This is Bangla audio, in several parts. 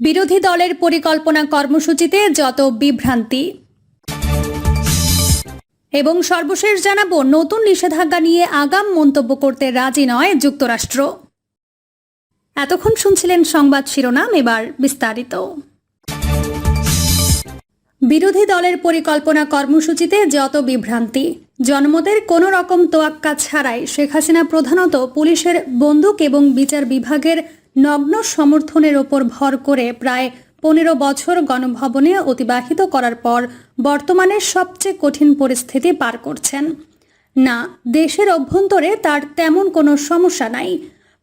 বিরোধী দলের পরিকল্পনা কর্মসূচিতে যত বিভ্রান্তি। এবং সর্বশেষ জানাব, নতুন নিষেধাজ্ঞা নিয়ে আগাম মন্তব্য করতে রাজি নয় যুক্তরাষ্ট্র। এতক্ষণ শুনছিলেন সংবাদ শিরোনাম, এবার বিস্তারিত। বিরোধী দলের পরিকল্পনা কর্মসূচিতে যত বিভ্রান্তি, জনমতের কোনো রকম তোয়াক্কা ছাড়াই শেখ হাসিনা প্রধানত পুলিশের বন্দুক এবং বিচার বিভাগের নগ্ন সমর্থনের ওপর ভর করে প্রায় পনেরো বছর গণভবনে অতিবাহিত করার পর বর্তমানে সবচেয়ে কঠিন পরিস্থিতি পার করছেন। না, দেশের অভ্যন্তরে তার তেমন কোনো সমস্যা নাই।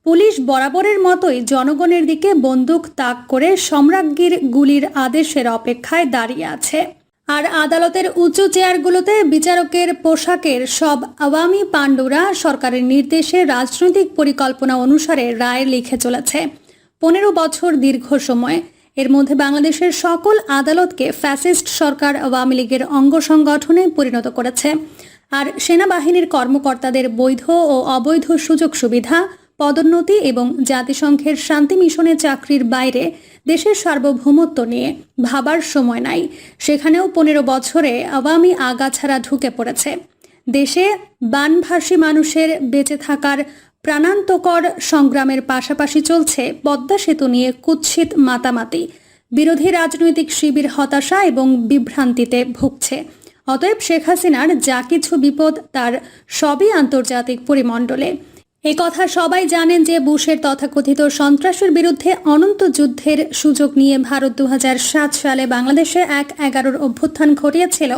পুলিশ বরাবরের মতোই জনগণের দিকে বন্দুক তাক করে সম্রাজ্ঞীর গুলির আদেশের অপেক্ষায় দাঁড়িয়ে আছে। আর আদালতের উঁচু চেয়ারগুলোতে বিচারকের পোশাকের সব আওয়ামী পাণ্ডুরা সরকারের নির্দেশে রাজনৈতিক পরিকল্পনা অনুসারে রায় লিখে চলেছে। পনেরো বছর দীর্ঘ সময়। এর মধ্যে বাংলাদেশের সকল আদালতকে ফ্যাসিস্ট সরকার আওয়ামী লীগের অঙ্গ সংগঠনে পরিণত করেছে। আর সেনাবাহিনীর কর্মকর্তাদের বৈধ ও অবৈধ সুযোগ সুবিধা পদোন্নতি এবং জাতিসংঘের শান্তি মিশনে চাকরির বাইরে দেশের সার্বভৌমত্ব নিয়ে ভাবার সময় নাই। সেখানেও পনেরো বছরে আওয়ামী আগাছাড়া ঢুকে পড়েছে। দেশে বানভাসী মানুষের বেঁচে থাকার প্রাণান্তকর সংগ্রামের পাশাপাশি চলছে পদ্মা সেতু নিয়ে কুৎসিত মাতামাতি। বিরোধী রাজনৈতিক শিবির হতাশা এবং বিভ্রান্তিতে ভুগছে। অতএব শেখ হাসিনার যা কিছু বিপদ তার সবই আন্তর্জাতিক পরিমণ্ডলে। এ কথা সবাই জানেন যে বুশের তথাকথিত সন্ত্রাসের বিরুদ্ধে অনন্ত যুদ্ধের সুযোগ নিয়ে ভারত দু হাজার সাত সালে বাংলাদেশে এক এগারোর অভ্যুত্থান ঘটিয়েছিল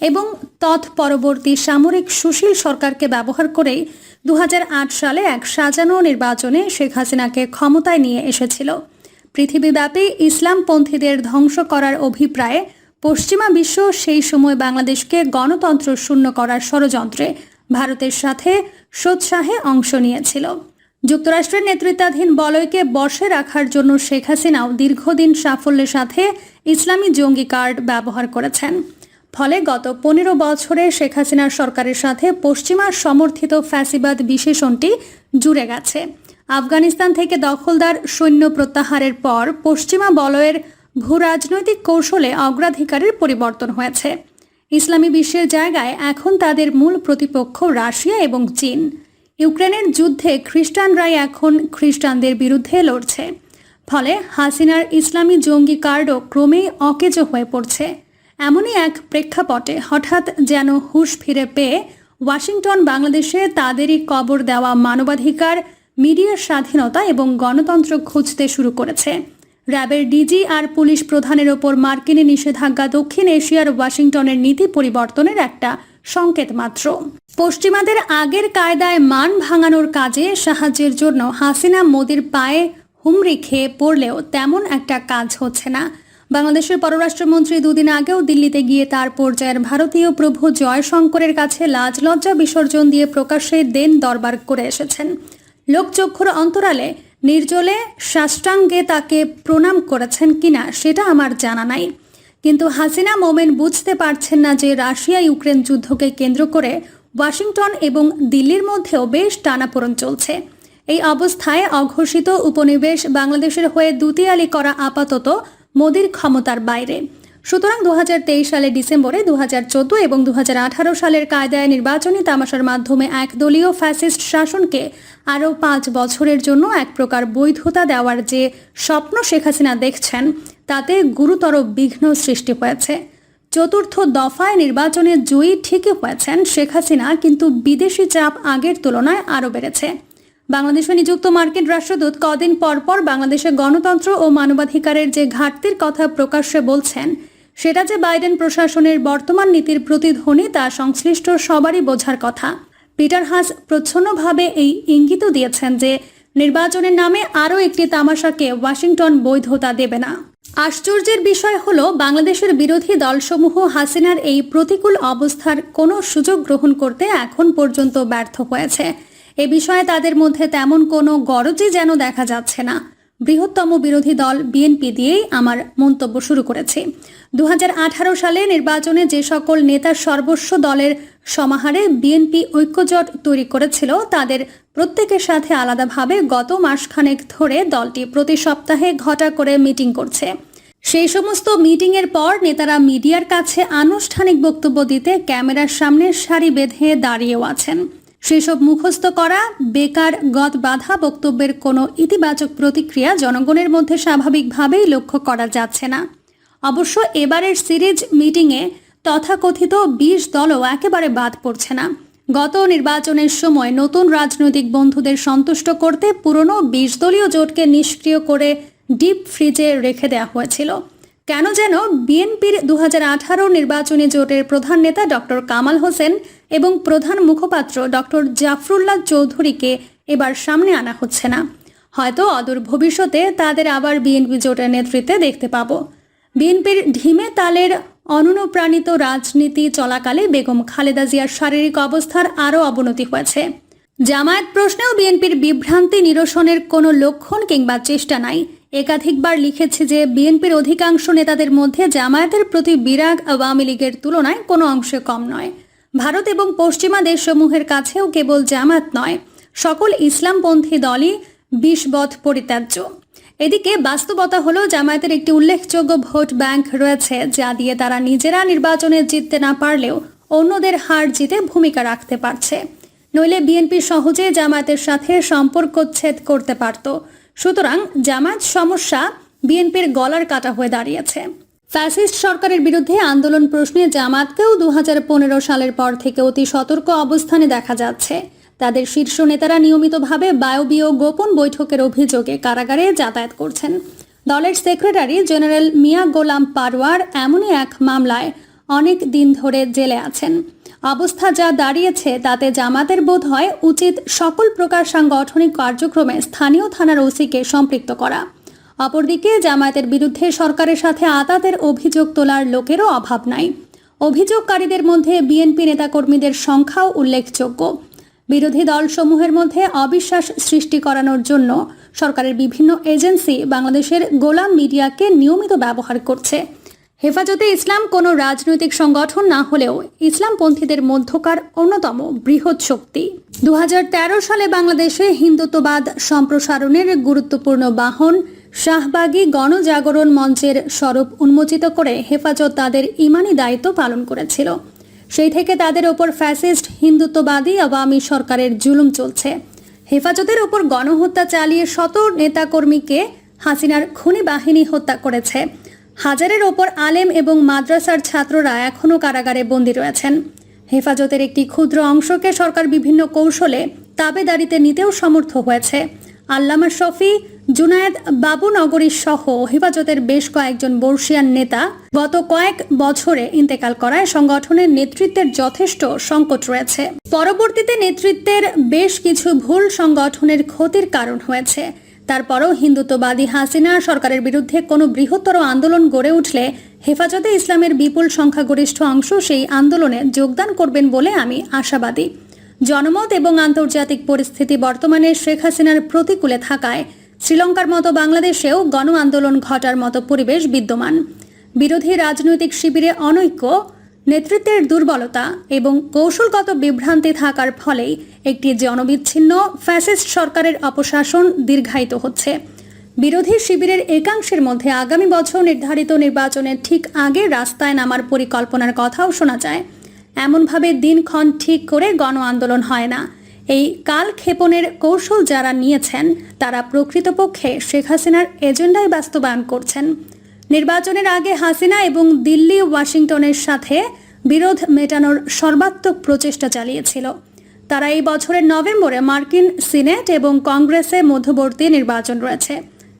এবং তৎপরবর্তী সামরিক সুশীল সরকারকে ব্যবহার করেই দু হাজার আট সালে এক সাজানো নির্বাচনে শেখ হাসিনাকে ক্ষমতায় নিয়ে এসেছিল। পৃথিবীব্যাপী ইসলামপন্থীদের ধ্বংস করার অভিপ্রায়ে পশ্চিমা বিশ্ব সেই সময় বাংলাদেশকে গণতন্ত্র শূন্য করার ষড়যন্ত্রে ভারতের সাথে সোৎসাহে অংশ নিয়েছিল। যুক্তরাষ্ট্রের নেতৃত্বাধীন বলয়কে বশে রাখার জন্য শেখ হাসিনাও দীর্ঘদিন সাফল্যের সাথে ইসলামী জঙ্গি কার্ড ব্যবহার করেছেন। ফলে গত পনেরো বছরে শেখ হাসিনার সরকারের সাথে পশ্চিমা সমর্থিত ফ্যাসিবাদ বিশেষণটি জুড়ে গেছে। আফগানিস্তান থেকে দখলদার সৈন্য প্রত্যাহারের পর পশ্চিমা বলয়ের ভূ রাজনৈতিক কৌশলে অগ্রাধিকারের পরিবর্তন হয়েছে। ইসলামী বিশ্বের জায়গায় এখন তাদের মূল প্রতিপক্ষ রাশিয়া এবং চীন। ইউক্রেনের যুদ্ধে খ্রিস্টানরাই এখন খ্রিস্টানদের বিরুদ্ধে লড়ছে। ফলে হাসিনার ইসলামী জঙ্গি কার্ডও ক্রমেই অকেজো হয়ে পড়ছে। এমনই এক প্রেক্ষাপটে হঠাৎ যেন হুশ ফিরে পেয়ে ওয়াশিংটন বাংলাদেশে তাদেরই কবর দেওয়া মানবাধিকার, মিডিয়ার স্বাধীনতা এবং গণতন্ত্র খুঁজতে শুরু করেছে। র্যাবের ডিজি আর পুলিশ প্রধানের ওপর মার্কিনী নিষেধাজ্ঞা দক্ষিণ এশিয়ার ওয়াশিংটনের নীতি পরিবর্তনের একটা সংকেত মাত্র। পশ্চিমাদের আগের কায়দায় মান ভাঙানোর কাজে সাহায্যের জন্য হাসিনা মোদির পায়ে হুমড়ি খেয়ে পড়লেও তেমন একটা কাজ হচ্ছে না। বাংলাদেশের পররাষ্ট্রমন্ত্রী দুদিন আগেও দিল্লিতে গিয়ে তার পর্যায়ের ভারতীয় প্রভু জয়শঙ্করের কাছে লাজ লজ্জা বিসর্জন দিয়ে প্রকাশ্যে দেন দরবার করে এসেছেন। লোকচক্ষুর অন্তরালে নির্জলে সাষ্টাঙ্গে তাকে প্রণাম করেছেন কিনা সেটা আমার জানা নাই। কিন্তু হাসিনা মোমেন বুঝতে পারছেন না যে রাশিয়া ইউক্রেন যুদ্ধকে কেন্দ্র করে ওয়াশিংটন এবং দিল্লির মধ্যেও বেশ টানাপোড়ন চলছে। এই অবস্থায় অঘোষিত উপনিবেশ বাংলাদেশের হয়ে দুতিয়ালি করা আপাতত মোদির ক্ষমতার বাইরে। সুতরাং দু সালে ডিসেম্বরে দু হাজার চোদ্দ এবং দু হাজার আঠারো সালের কায়দায় নির্বাচনী তামাশার মাধ্যমে এক দলীয় ফ্যাসিস্ট শাসনকে আরও পাঁচ বছরের জন্য এক প্রকার বৈধতা দেওয়ার যে স্বপ্ন শেখ হাসিনা দেখছেন, তাতে গুরুতর বিঘ্ন সৃষ্টি হয়েছে। চতুর্থ দফায় নির্বাচনে জয়ী ঠিকই হয়েছেন শেখ হাসিনা, কিন্তু বিদেশি চাপ আগের তুলনায় আরও বেড়েছে। বাংলাদেশে নিযুক্ত মার্কিন রাষ্ট্রদূত কদিন পরপর বাংলাদেশে গণতন্ত্র ও মানবাধিকারের যে ঘাটতির কথা প্রকাশ্যে বলছেন সেটা যে বাইডেন প্রশাসনের বর্তমান নীতির প্রতিধ্বনি তা সংশ্লিষ্ট সবারই বোঝার কথা। পিটার হাস প্রচ্ছন্নভাবে এই ইঙ্গিতও দিয়েছেন যে, নির্বাচনের নামে আরও একটি তামাশাকে ওয়াশিংটন বৈধতা দেবে না। আশ্চর্যের বিষয় হল, বাংলাদেশের বিরোধী দলসমূহ হাসিনার এই প্রতিকূল অবস্থার কোনো সুযোগ গ্রহণ করতে এখন পর্যন্ত ব্যর্থ হয়েছে। এ বিষয়ে তাদের মধ্যে তেমন কোনো গরজই যেন দেখা যাচ্ছে না। বৃহত্তম বিরোধী দল বিএনপি দিয়েই আমার মন্তব্য শুরু করেছে। দু হাজার আঠারো সালে নির্বাচনে যে সকল নেতা সর্বস্ব দলের সমাহারে বিএনপি ঐক্যজোট তৈরি করেছিল, তাদের প্রত্যেকের সাথে আলাদাভাবে গত মাসখানেক ধরে দলটি প্রতি সপ্তাহে ঘটা করে মিটিং করছে। সেই সমস্ত মিটিংয়ের পর নেতারা মিডিয়ার কাছে আনুষ্ঠানিক বক্তব্য দিতে ক্যামেরার সামনে সারি বেঁধে দাঁড়িয়েও আছেন। সেসব মুখস্থ করা, বেকার গত বাধা বক্তব্যের কোনো ইতিবাচক প্রতিক্রিয়া জনগণের মধ্যে স্বাভাবিকভাবেই লক্ষ্য করা যাচ্ছে না। অবশ্য এবারের সিরিজ মিটিংয়ে তথাকথিত বিশ দলও একেবারে বাদ পড়ছে না। গত নির্বাচনের সময় নতুন রাজনৈতিক বন্ধুদের সন্তুষ্ট করতে পুরনো বিশ দলীয় জোটকে নিষ্ক্রিয় করে ডিপ ফ্রিজে রেখে দেওয়া হয়েছিল। কেন যেন বিএনপির দু হাজার আঠারো নির্বাচনী জোটের প্রধান নেতা ডক্টর কামাল হোসেন এবং প্রধান মুখপাত্র ডক্টর জাফরুল্লাহ চৌধুরীকে এবার সামনে আনা হচ্ছে না। হয়তো অদূর ভবিষ্যতে তাদের আবার বিএনপি জোটের নেতৃত্বে দেখতে পাবো। বিএনপির ঢিমে তালের অনুপ্রাণিত রাজনীতি চলাকালে বেগম খালেদা জিয়ার শারীরিক অবস্থার আরও অবনতি হয়েছে। জামায়াত প্রশ্নেও বিএনপির বিভ্রান্তি নিরসনের কোনো লক্ষণ কিংবা চেষ্টা নাই। একাধিকবার লিখেছে যে বিএনপির অধিকাংশ নেতাদের মধ্যে জামায়াতের প্রতি বিরাগ আওয়ামী লীগের তুলনায় কোনো অংশে কম নয়। ভারত এবং পশ্চিমা দেশসমূহের কাছেও কেবল জামায়াত নয়, সকল ইসলামপন্থী দলই বিষবধ পরিত্যাজ্য। এদিকে বাস্তবতা হলো, জামায়াতের একটি উল্লেখযোগ্য ভোট ব্যাংক রয়েছে, যা দিয়ে তারা নিজেরা নির্বাচনে জিততে না পারলেও অন্যদের হার জিতে ভূমিকা রাখতে পারছে। নইলে বিএনপি সহজে জামায়াতের সাথে সম্পর্কচ্ছেদ করতে পারত। সুতরাং জামায়াত সমস্যা বিএনপির গলার কাটা হয়ে দাঁড়িয়েছে। ফ্যাসিস্ট সরকারের বিরুদ্ধে আন্দোলন প্রশ্নে জামাতকেও দুহাজার পনেরো সালের পর থেকে অতি সতর্ক অবস্থানে দেখা যাচ্ছে। তাদের শীর্ষ নেতারা নিয়মিতভাবে বায়বীয় গোপন বৈঠকের অভিযোগে কারাগারে যাতায়াত করছেন। দলের সেক্রেটারি জেনারেল মিয়া গোলাম পারওয়ার এমনই এক মামলায় অনেক দিন ধরে জেলে আছেন। অবস্থা যা দাঁড়িয়েছে তাতে জামাতের বোধ হয় উচিত সকল প্রকার সাংগঠনিক কার্যক্রমে স্থানীয় থানার ওসিকে সম্পৃক্ত করা। অপরদিকে জামায়াতের বিরুদ্ধে সরকারের সাথে আতাতের অভিযোগ তোলার লোকেরও অভাব নাই। অভিযোগকারীদের মধ্যে বিএনপি নেতাকর্মীদের সংখ্যাও উল্লেখযোগ্য। বিরোধী দলসমূহের মধ্যে অবিশ্বাস সৃষ্টি করানোর জন্য সরকারের বিভিন্ন এজেন্সি বাংলাদেশের গোলাম মিডিয়াকে নিয়মিত ব্যবহার করছে। হেফাজতে ইসলাম কোনো রাজনৈতিক সংগঠন না হলেও ইসলামপন্থীদের মধ্যকার অন্যতম বৃহৎ শক্তি। দু হাজার তেরো সালে বাংলাদেশে হিন্দুত্ববাদ সম্প্রসারণের গুরুত্বপূর্ণ বাহন শাহবাগী গণজাগরণ মঞ্চের স্বরূপ উন্মোচিত করে হেফাজত তাদের ইমানি দায়িত্ব পালন করেছিল। সেই থেকে তাদের ওপর ফ্যাসিস্ট, হিন্দুত্ববাদী, আওয়ামী সরকারের জুলুম চলছে। হেফাজতের ওপর গণহত্যা চালিয়ে শত নেতাকর্মীকে হাসিনার খুনি বাহিনী হত্যা করেছে। হাজারের ওপর আলেম এবং মাদ্রাসার ছাত্ররা এখনও কারাগারে বন্দী রয়েছেন। হেফাজতের একটি ক্ষুদ্র অংশকে সরকার বিভিন্ন কৌশলে তাবেদারিতে নিতেও সমর্থ হয়েছে। আল্লামা শফি, জুনায়েদ বাবুনগরী সহ হেফাজতের বেশ কয়েকজন বর্ষিয়ান নেতা গত কয়েক বছরে ইন্তেকাল করায় সংগঠনের নেতৃত্বের যথেষ্ট সংকট রয়েছে। পরবর্তীতে নেতৃত্বের বেশ কিছু ভুল সংগঠনের ক্ষতির কারণ হয়েছে। তারপরও হিন্দুত্ববাদী হাসিনা সরকারের বিরুদ্ধে কোনো বৃহত্তর আন্দোলন গড়ে উঠলে হেফাজতে ইসলামের বিপুল সংখ্যাগরিষ্ঠ অংশ সেই আন্দোলনে যোগদান করবেন বলে আমি আশাবাদী। জনমত এবং আন্তর্জাতিক পরিস্থিতি বর্তমানে শেখ হাসিনার প্রতিকূলে থাকায় শ্রীলঙ্কার মতো বাংলাদেশেও গণ আন্দোলন ঘটার মতো পরিবেশ বিদ্যমান। বিরোধী রাজনৈতিক শিবিরে অনৈক্য নেতৃত্বের দুর্বলতা এবং কৌশলগত বিভ্রান্তি থাকার ফলেই একটি জনবিচ্ছিন্ন ফ্যাসিস্ট সরকারের অপশাসন দীর্ঘায়িত হচ্ছে। বিরোধী শিবিরের একাংশের মধ্যে আগামী বছর নির্ধারিত নির্বাচনের ঠিক আগে রাস্তায় নামার পরিকল্পনার কথাও শোনা যায়। এমনভাবে দিনক্ষণ ঠিক করে গণ আন্দোলন হয় না। এই কাল ক্ষেপণের কৌশল যারা নিয়েছেন, তারা প্রকৃতপক্ষে শেখ হাসিনার এজেন্ডাই বাস্তবায়ন করছেন। নির্বাচনের আগে হাসিনা এবং দিল্লি, ওয়াশিংটনের সাথে বিরোধ মেটানোর সর্বাত্মক প্রচেষ্টা চালিয়েছিল। তারা এই বছরের নভেম্বরে মার্কিন সিনেট এবং কংগ্রেসে মধ্যবর্তী নির্বাচন রয়েছে।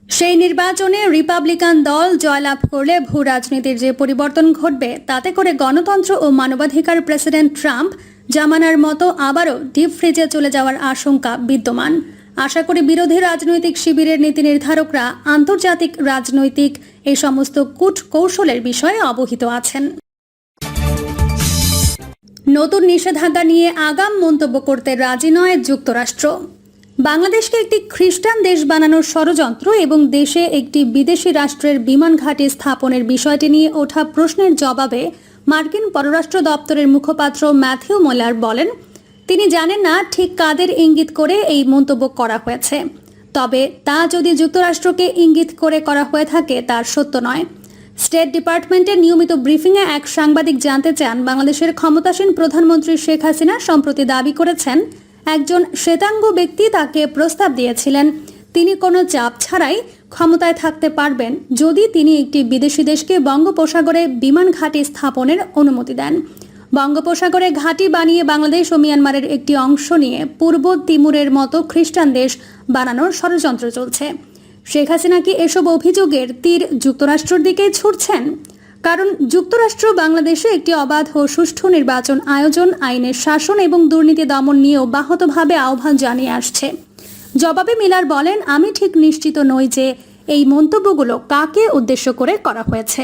সেই নির্বাচনে রিপাবলিকান দল জয়লাভ করলে ভূ রাজনীতির যে পরিবর্তন ঘটবে, তাতে করে গণতন্ত্র ও মানবাধিকার প্রেসিডেন্ট ট্রাম্প জামানার মতো আবারও ডিপ ফ্রিজে চলে যাওয়ার আশঙ্কা বিদ্যমান। আশা করি বিরোধী রাজনৈতিক শিবিরের নীতি নির্ধারকরা আন্তর্জাতিক রাজনৈতিক এই সমস্ত কূট কৌশলের বিষয়ে অবহিত আছেন। নতুন নিষেধাজ্ঞা নিয়ে আগাম মন্তব্য করতে রাজি নয় যুক্তরাষ্ট্র। বাংলাদেশকে একটি খ্রিস্টান দেশ বানানোর ষড়যন্ত্র এবং দেশে একটি বিদেশি রাষ্ট্রের বিমান ঘাঁটি স্থাপনের বিষয়টি নিয়ে ওঠা প্রশ্নের জবাবে মার্কিন পররাষ্ট্র দপ্তরের মুখপাত্র ম্যাথিউ মোলার বলেন তিনি জানেন না ঠিক কাদের ইঙ্গিত করে এই মন্তব্য করা হয়েছে। তবে তা যদি যুক্তরাষ্ট্রকে ইঙ্গিত করে করা হয়ে থাকে, তার সত্য নয়। স্টেট ডিপার্টমেন্টের নিয়মিত ব্রিফিংয়ে এক সাংবাদিক জানতে চান, বাংলাদেশের ক্ষমতাসীন প্রধানমন্ত্রী শেখ হাসিনা সম্প্রতি দাবি করেছেন, একজন শ্বেতাঙ্গ ব্যক্তি তাকে প্রস্তাব দিয়েছিলেন, তিনি কোনো চাপ ছাড়াই ক্ষমতায় থাকতে পারবেন যদি তিনি একটি বিদেশি দেশকে বঙ্গোপসাগরে বিমান ঘাঁটি স্থাপনের অনুমতি দেন। বঙ্গোপসাগরে ঘাঁটি বানিয়ে বাংলাদেশ ও মিয়ানমারের একটি অংশ নিয়ে পূর্ব তিমুরের মতো খ্রিস্টান দেশ বানানোর ষড়যন্ত্র চলছে। শেখ হাসিনা কি এসব অভিযোগের তীর যুক্তরাষ্ট্রের দিকেই ছুটছেন? কারণ যুক্তরাষ্ট্র বাংলাদেশে একটি অবাধ ও সুষ্ঠু নির্বাচন আয়োজন, আইনের শাসন এবং দুর্নীতি দমন নিয়েও বাহতভাবে আহ্বান জানিয়ে আসছে। জবাবে মিলার বলেন, আমি ঠিক নিশ্চিত নই যে এই মন্তব্যগুলো কাকে উদ্দেশ্য করে করা হয়েছে।